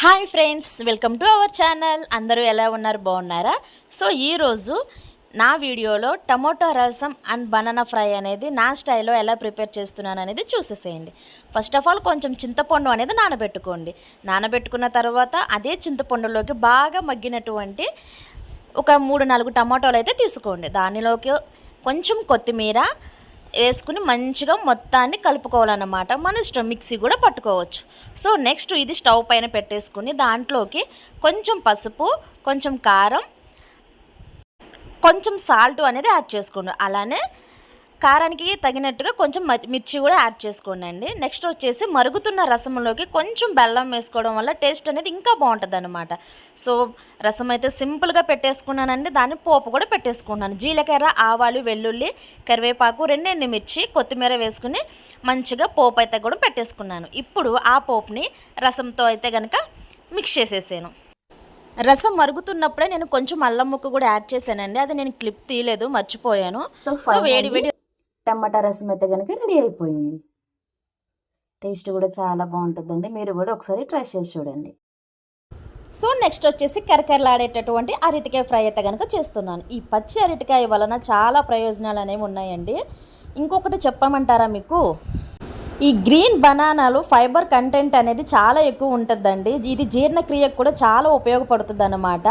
Hi friends welcome to our channel అందరూ ఎలా ఉన్నారు? బాగున్నారా? సో ఈరోజు నా వీడియోలో టమోటా రసం అండ్ బనానా ఫ్రై అనేది నా స్టైల్లో ఎలా ప్రిపేర్ చేస్తున్నాను అనేది చూసేసేయండి. ఫస్ట్ ఆఫ్ ఆల్ కొంచెం చింతపండు అనేది నానబెట్టుకోండి. నానబెట్టుకున్న తర్వాత అదే చింతపండులోకి బాగా మగ్గినటువంటి ఒక మూడు నాలుగు టమాటోలు అయితే తీసుకోండి. దానిలోకి కొంచెం కొత్తిమీర వేసుకుని మంచిగా మొత్తాన్ని కలుపుకోవాలన్నమాట. మన ఇష్టం మిక్సీ కూడా పట్టుకోవచ్చు. సో నెక్స్ట్ ఇది స్టవ్ పైన పెట్టేసుకుని దాంట్లోకి కొంచెం పసుపు కొంచెం కారం కొంచెం సాల్ట్ అనేది యాడ్ చేసుకోండి. అలానే కారానికి తగినట్టుగా కొంచెం మిర్చి కూడా యాడ్ చేసుకోండి అండి నెక్స్ట్ వచ్చేసి మరుగుతున్న రసంలోకి కొంచెం బెల్లం వేసుకోవడం వల్ల టేస్ట్ అనేది ఇంకా బాగుంటుంది అనమాట సో రసం అయితే సింపుల్గా పెట్టేసుకున్నానండి. దాన్ని పోపు కూడా పెట్టేసుకున్నాను. జీలకర్ర ఆవాలు వెల్లుల్లి కరివేపాకు రెండెండు మిర్చి కొత్తిమీర వేసుకుని మంచిగా పోపు అయితే కూడా పెట్టేసుకున్నాను. ఇప్పుడు ఆ పోపుని రసంతో అయితే కనుక మిక్స్ చేసేసాను. రసం మరుగుతున్నప్పుడే నేను కొంచెం అల్లం ముక్క కూడా యాడ్ చేశానండి. అది నేను క్లిప్ తీయలేదు మర్చిపోయాను. సో సో వేడి వేడి టమాటా రసం అయితే కనుక రెడీ అయిపోయింది. టేస్ట్ కూడా చాలా బాగుంటుందండి. మీరు కూడా ఒకసారి ట్రై చేసి చూడండి. సో నెక్స్ట్ వచ్చేసి కరకరలాడేటటువంటి అరటికాయ ఫ్రై అయితే కనుక చేస్తున్నాను. ఈ పచ్చి అరటికాయ వలన చాలా ప్రయోజనాలు అనేవి ఉన్నాయండి. ఇంకొకటి చెప్పమంటారా మీకు? ఈ గ్రీన్ బనానాలు ఫైబర్ కంటెంట్ అనేది చాలా ఎక్కువ ఉంటుందండి. ఇది జీర్ణక్రియకు కూడా చాలా ఉపయోగపడుతుంది అన్నమాట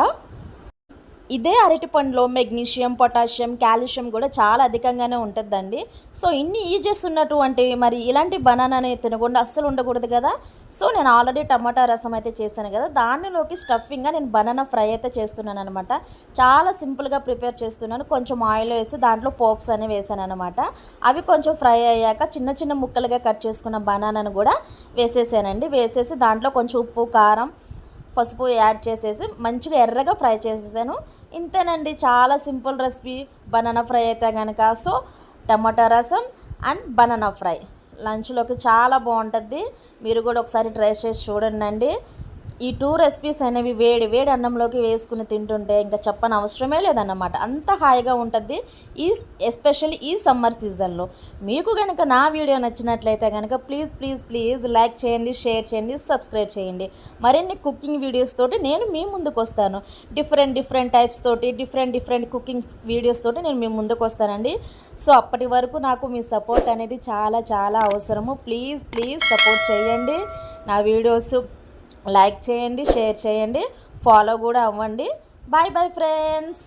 ఇదే అరటి పండులో మెగ్నీషియం పొటాషియం కాల్షియం కూడా చాలా అధికంగానే ఉంటుందండి. సో ఇన్ని యూజెస్ ఉన్నటువంటి మరి ఇలాంటి బనానాని తినకుండా అస్సలు ఉండకూడదు కదా. సో నేను ఆల్రెడీ టమాటా రసం అయితే చేశాను కదా. దానిలోకి స్టఫింగ్గా నేను బనానా ఫ్రై అయితే చేస్తున్నాను అనమాట చాలా సింపుల్గా ప్రిపేర్ చేస్తున్నాను. కొంచెం ఆయిల్ వేసి దాంట్లో పోప్స్ అనేవి వేసాను అనమాట అవి కొంచెం ఫ్రై అయ్యాక చిన్న చిన్న ముక్కలుగా కట్ చేసుకున్న బనానాను కూడా వేసేసానండి. వేసేసి దాంట్లో కొంచెం ఉప్పు కారం పసుపు యాడ్ చేసేసి మంచిగా ఎర్రగా ఫ్రై చేసేసాను. ఇంతేనండి చాలా సింపుల్ రెసిపీ. బనానా ఫ్రై అయితే కనుక సో టమాటా రసం అండ్ బనానా ఫ్రై. లంచ్లోకి చాలా బాగుంటుంది. మీరు కూడా ఒకసారి ట్రై చేసి చూడండి ఈ టూ రెసిపీస్ అనేవి వేడి వేడి అన్నంలోకి వేసుకుని తింటుంటే ఇంకా చెప్పని అవసరమే లేదన్నమాట. అంత హాయిగా ఉంటుంది ఈ ఎస్పెషల్లీ ఈ సమ్మర్ సీజన్లో. మీకు కనుక నా వీడియో నచ్చినట్లయితే కనుక ప్లీజ్ ప్లీజ్ ప్లీజ్ లైక్ చేయండి షేర్ చేయండి సబ్స్క్రైబ్ చేయండి. మరిన్ని కుకింగ్ వీడియోస్ తోటి నేను మీ ముందుకు వస్తాను డిఫరెంట్ డిఫరెంట్ టైప్స్ తోటి డిఫరెంట్ డిఫరెంట్ కుకింగ్ వీడియోస్ తోటి నేను మీ ముందుకు వస్తానండి సో అప్పటి వరకు నాకు మీ సపోర్ట్ అనేది చాలా చాలా అవసరము. ప్లీజ్ ప్లీజ్ సపోర్ట్ చేయండి. నా వీడియోస్ లైక్ చేయండి షేర్ చేయండి ఫాలో కూడా అవ్వండి. Bye bye friends.